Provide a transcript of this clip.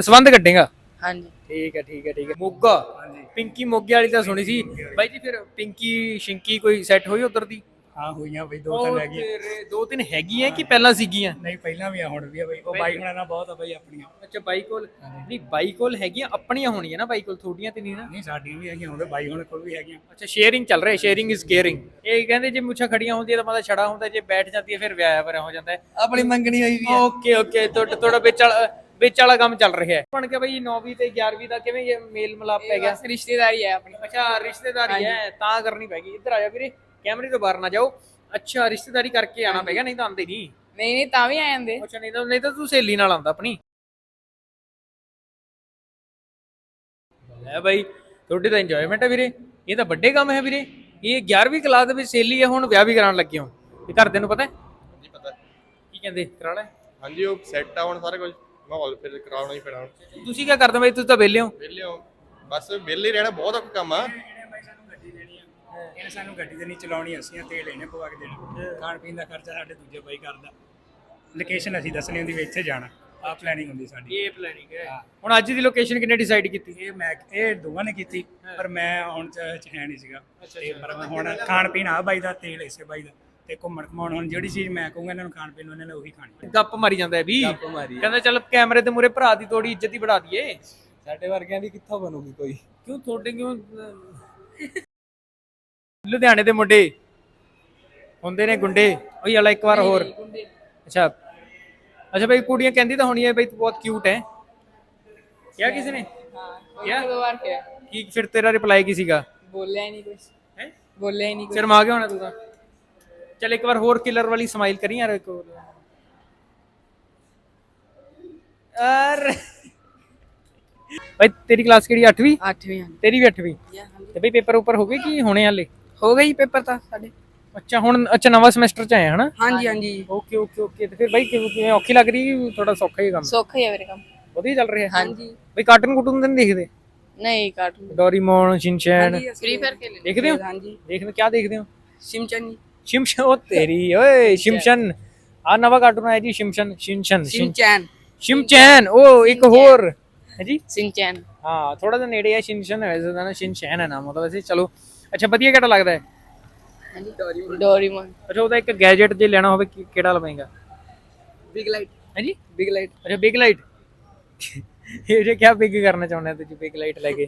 ਦਸਵੰਦ ਕੱਢੇਗਾ। ਹਾਂਜੀ। ਠੀਕ ਹੈ ਠੀਕ ਹੈ ਠੀਕ ਹੈ। ਮੋਗਾ। ਪਿੰਕੀ ਮੋਗੇ ਵਾਲੀ ਤਾਂ ਸੁਣੀ ਸੀ। ਬਾਈ ਜੀ ਫਿਰ ਪਿੰਕੀ ਸ਼ਿੰਕੀ ਕੋਈ ਸੈੱਟ ਹੋਈ ਉਧਰ ਦੀ? ਹਾਂ ਹੋਈਆਂ ਬਈ ਦੋ ਤਿੰਨ ਹੈਗੀਆਂ। ਤੇਰੇ ਦੋ ਤਿੰਨ ਹੈਗੀਆਂ ਕਿ ਪਹਿਲਾਂ ਸੀਗੀਆਂ? ਨਹੀਂ ਪਹਿਲਾਂ ਵੀ ਆ ਹੁਣ ਵੀ ਆ ਬਈ। ਉਹ ਬਾਈਕ ਨਾਲ ਬਹੁਤ ਆ ਬਈ ਆਪਣੀਆਂ। ਅੱਛਾ ਬਾਈ ਕੋਲ। ਨਹੀਂ ਬਾਈ ਕੋਲ ਹੈਗੀਆਂ ਆਪਣੀਆਂ ਹੋਣੀਆਂ ਨਾ ਬਾਈ ਕੋਲ ਥੋੜੀਆਂ ਤੇ ਨਹੀਂ ਨਾ? ਨਹੀਂ ਸਾਡੀਆਂ ਵੀ ਹੈਗੀਆਂ ਉਹਦੇ ਬਾਈ ਹੁਣ ਕੋਲ ਵੀ ਹੈਗੀਆਂ। ਅੱਛਾ ਸ਼ੇਅਰਿੰਗ ਚੱਲ ਰਿਹਾ ਸ਼ੇਅਰਿੰਗ ਇਜ਼ ਕੇਅਰਿੰਗ ਇਹ ਕਹਿੰਦੇ ਜੇ ਮੁੱਛਾਂ ਖੜੀਆਂ ਹੁੰਦੀਆਂ ਤਾਂ ਮਤਲਬ ਛੜਾ ਹੁੰਦਾ ਜੇ ਬੈਠ ਜਾਂਦੀ ਹੈ ਫਿਰ ਵਿਆਹ ਵਰਿਆ ਹੋ ਜਾਂਦਾ ਹੈ। ਆਪਣੀ ਮੰਗਣੀ ਹੋਈ ਵੀ ਓਕੇ ਓਕੇ ਤੁਹਾਡਾ ਤੁਹਾਡਾ ਵਿੱਚ ਵਿੱਚ ਵਾਲਾ ਕੰਮ ਚੱਲ ਰਿਹਾ ਹੈ। ਬਣ ਕੇ ਬਈ 9ਵੀਂ ਤੇ 11ਵੀਂ ਦਾ ਕਿਵੇਂ ਇਹ ਮੇਲ ਮਲਾਪ ਪੈ ਗਿਆ? ਰਿਸ਼ਤੇਦਾਰੀ ਹੈ ਆਪਣੀ। ਅੱਛਾ ਰਿਸ਼ਤੇਦਾਰੀ ਹੈ ਤਾਂ ਕਰਨੀ ਪੈਗੀ ਇੱਧਰ ਆ ਜਾ ਵੀਰੇ ਕੈਮਰੇ ਤੋਂ ਬਾਹਰ ਨਾ ਜਾਓ। ਅੱਛਾ ਰਿਸ਼ਤੇਦਾਰੀ ਕਰਕੇ ਆਣਾ ਪੈਗਾ ਨਹੀਂ ਤਾਂ ਆਂਦੇ ਨਹੀਂ। ਨਹੀਂ ਨਹੀਂ ਤਾਂ ਵੀ ਆ ਜਾਂਦੇ। ਅੱਛਾ ਨਹੀਂ ਤਾਂ ਨਹੀਂ ਤਾਂ ਤੂੰ ਸਹੇਲੀ ਨਾਲ ਆਉਂਦਾ ਆਪਣੀ। ਲੈ ਬਾਈ ਤੁਹਾਡੇ ਤਾਂ ਇੰਜੋਇਮੈਂਟ ਹੈ ਵੀਰੇ। ਇਹ ਤਾਂ ਵੱਡੇ ਕੰਮ ਹੈ ਵੀਰੇ। ਇਹ 11ਵੀਂ ਕਲਾਸ ਦੇ ਵਿੱਚ ਸਹੇਲੀ ਹੈ ਹੁਣ ਵਿਆਹ ਵੀ ਕਰਾਉਣ ਲੱਗੇ ਹੋ। ਇਹ ਘਰਦਿਆਂ ਨੂੰ ਪਤਾ ਹੈ? ਜੀ ਪਤਾ ਕੀ ਕਹਿੰਦੇ? ਕਰਾ ਲੈ। ਹਾਂਜੀ ਉਹ ਸੈੱਟ ਆ ਹੁਣ ਸਾਰਾ ਕੁਝ। ਮਾਹੌਲ ਫਿਰ ਕਰਾਉਣਾ ਹੀ ਪੈਣਾ। ਤੁਸੀਂ ਕੀ ਕਰਦੇ ਬਾਈ? ਤੁਸੀਂ ਤਾਂ ਵਿਹਲੇ ਹੋ। ਵਿਹਲੇ ਹੋ। ਬਸ ਵਿਹਲੇ ਹੀ ਰਹਿਣਾ ਬਹੁਤ ਔਖਾ ਕੰਮ ਆ। ਇਹਨੇ ਸਾਨੂੰ ਗੱਡੀ ਨਹੀਂ ਚਲਾਉਣੀ ਅਸੀਂ ਆ, ਤੇਲ ਇਹਨੇ ਪਵਾ ਕੇ ਦੇਣਾ। ਖਾਣ ਪੀਣ ਦਾ ਖਰਚਾ ਸਾਡੇ ਦੂਜੇ ਬਾਈ ਕਰਦਾ। ਲੋਕੇਸ਼ਨ ਅਸੀਂ ਦੱਸਣੀ ਹੁੰਦੀ ਵੀ ਇੱਥੇ ਜਾਣਾ। ਆ ਪਲੈਨਿੰਗ ਹੁੰਦੀ ਸਾਡੀ। ਇਹ ਪਲੈਨਿੰਗ ਹੈ। ਹੁਣ ਅੱਜ ਦੀ ਲੋਕੇਸ਼ਨ ਕਿੰਨੇ ਡਿਸਾਈਡ ਕੀਤੀ? ਇਹ ਮੈਂ ਇਹ ਦੋਵਾਂ ਨੇ ਕੀਤੀ ਪਰ ਮੈਂ ਹੁਣ ਚ ਹੈ ਨਹੀਂ ਸੀਗਾ। ਤੇ ਪਰ ਹੁਣ ਖਾਣ ਪੀਣ ਆ ਬਾਈ ਦਾ ਤੇਲ ਇਸੇ ਬਾਈ ਦਾ। ਤੇ ਘੁੰਮਣ ਘਮਾਉਣ ਹੁਣ ਜਿਹੜੀ ਚੀਜ਼ ਮੈਂ ਕਹੂੰਗਾ ਇਹਨਾਂ ਨੂੰ ਖਾਣ ਪੀਣ ਨੂੰ ਇਹਨਾਂ ਨੇ ਉਹੀ ਖਾਣੀ। ਗੱਪ ਮਾਰੀ ਜਾਂਦਾ ਹੈ ਵੀ। ਕਹਿੰਦਾ ਚੱਲ ਕੈਮਰੇ ਤੇ ਮੂਰੇ ਭਰਾ ਦੀ ਥੋੜੀ ਇੱਜ਼ਤ ਹੀ ਵਧਾ ਦਈਏ। ਸਾਡੇ ਵਰਗਿਆਂ ਦੀ ਕਿੱਥੋਂ ਬਣੂਗੀ ਕੋਈ? ਕਿਉਂ ਤੁਹਾਡੇ ਕਿਉਂ ਅਹ, ਲੁਧਿਆਣੇ ਦੇ ਮੁੰਡੇ ਹੁੰਦੇ ਨੇ ਗੁੰਡੇ। ਉਹੀ ਵਾਲਾ ਇੱਕ ਵਾਰ ਹੋਰ। ਅੱਛਾ। ਅੱਛਾ ਬਈ ਕੁੜੀਆਂ ਕਹਿੰਦੀ ਤਾਂ ਹੋਣੀ ਹੈ ਬਈ ਤੂੰ ਬਹੁਤ ਕਿਊਟ ਹੈ। ਕਿਹਾ ਕਿਸੇ ਨੇ? ਹਾਂ ਦੋ ਵਾਰ ਕਿਹਾ। ਕੀ ਫਿਰ ਤੇਰਾ ਰਿਪਲਾਈ ਕੀ ਸੀਗਾ? ਬੋਲਿਆ ਹੀ ਨਹੀਂ ਕੁਝ ਹੈ? ਬੋਲਿਆ ਹੀ ਨਹੀਂ ਕੁਝ ਸ਼ਰਮਾ ਗਿਆ ਹੋਣਾ ਤੂੰ ਤਾਂ। ਚੱਲ ਇੱਕ ਵਾਰ ਹੋਰ ਕਿਲਰ ਵਾਲੀ ਸਮਾਈਲ ਕਰੀ ਯਾਰ ਇੱਕ ਹੋਰ। ਅਰ ਬਈ ਤੇਰੀ ਕਲਾਸ ਕਿਹੜੀ 8ਵੀਂ 8ਵੀਂ ਤੇਰੀ ਵੀ 8ਵੀਂ ਤੇ ਬਈ ਪੇਪਰ ਉੱਪਰ ਹੋ ਗਏ ਕੀ ਹੋਣੇ ਹਾਲੇ? ਹੋ ਗਈ ਪੇਪਰ ਤਾਂ ਸਾਡੇ। ਅੱਛਾ ਹੁਣ ਅੱਛਾ ਨਵਾਂ ਸਮੈਸਟਰ ਚ ਆਏ ਹਨਾ? ਹਾਂਜੀ ਹਾਂਜੀ। ਓਕੇ ਓਕੇ ਓਕੇ ਤੇ ਫਿਰ ਬਾਈ ਕਿਵੇਂ ਔਖੀ ਲੱਗ ਰਹੀ ਕਿ ਥੋੜਾ ਸੌਖਾ ਹੀ ਕੰਮ? ਸੌਖਾ ਹੀ ਹੈ ਮੇਰੇ ਕੰਮ। ਵਧੀਆ ਚੱਲ ਰਿਹਾ। ਹਾਂਜੀ। ਬਈ ਕਾਰਟੂਨ ਕੁਟੂਨ ਨਹੀਂ ਦੇਖਦੇ? ਨਹੀਂ cartoon Doraemon Shinchan. Free Fire ਖੇਲੇ ਦੇਖਦੇ ਹੋ? ਹਾਂਜੀ। ਦੇਖਦੇ ਕੀ ਦੇਖਦੇ ਹੋ? ਸਿਮਚਨ। ਸ਼ਿਮਸ਼ਨ ਉਹ ਤੇਰੀ ਓਏ ਸ਼ਿਮਸ਼ਨ ਆ ਨਵਾਂ ਕਾਰਟੂਨ ਆਇਆ ਜੀ ਸ਼ਿਮਸ਼ਨ ਸ਼ਿਨਸ਼ਨ ਸਿਮਚਨ ਸ਼ਿਮਚੈਨ ਉਹ ਇੱਕ ਹੋਰ ਹੈ ਜੀ ਸਿਮਚਨ ਹਾਂ ਥੋੜਾ ਜਿਹਾ ਨੇੜੇ ਹੈ ਸ਼ਿਨਸ਼ਨ ਵੈਸੇ ਤਾਂ ਨਾ ਸ਼ਿਨਚੈਨ ਹੈ ਨਾਮ ਉਹਦਾ ਵੈਸੇ ਚਲੋ ਅੱਛਾ ਵਧੀਆ ਕਿਹੜਾ ਲੱਗਦਾ ਹੈ ਹਾਂਜੀ ਡੋਰੀਮੋਨ ਅੱਛਾ ਉਹਦਾ ਇੱਕ ਗੈਜਟ ਜੇ ਲੈਣਾ ਹੋਵੇ ਕਿ- ਕਿਹੜਾ ਲਵੇਂਗਾ ਬਿਗ ਲਾਈਟ ਹੈ ਜੀ ਬਿਗ ਲਾਈਟ ਅੱਛਾ ਬਿਗ ਲਾਈਟ ਇਹ ਜੇ ਕਿਆ ਬਿਗ ਕਰਨਾ ਚਾਹੁੰਦੇ ਹੋ ਤੁਸੀਂ ਬਿਗ ਲਾਈਟ ਲੈ ਕੇ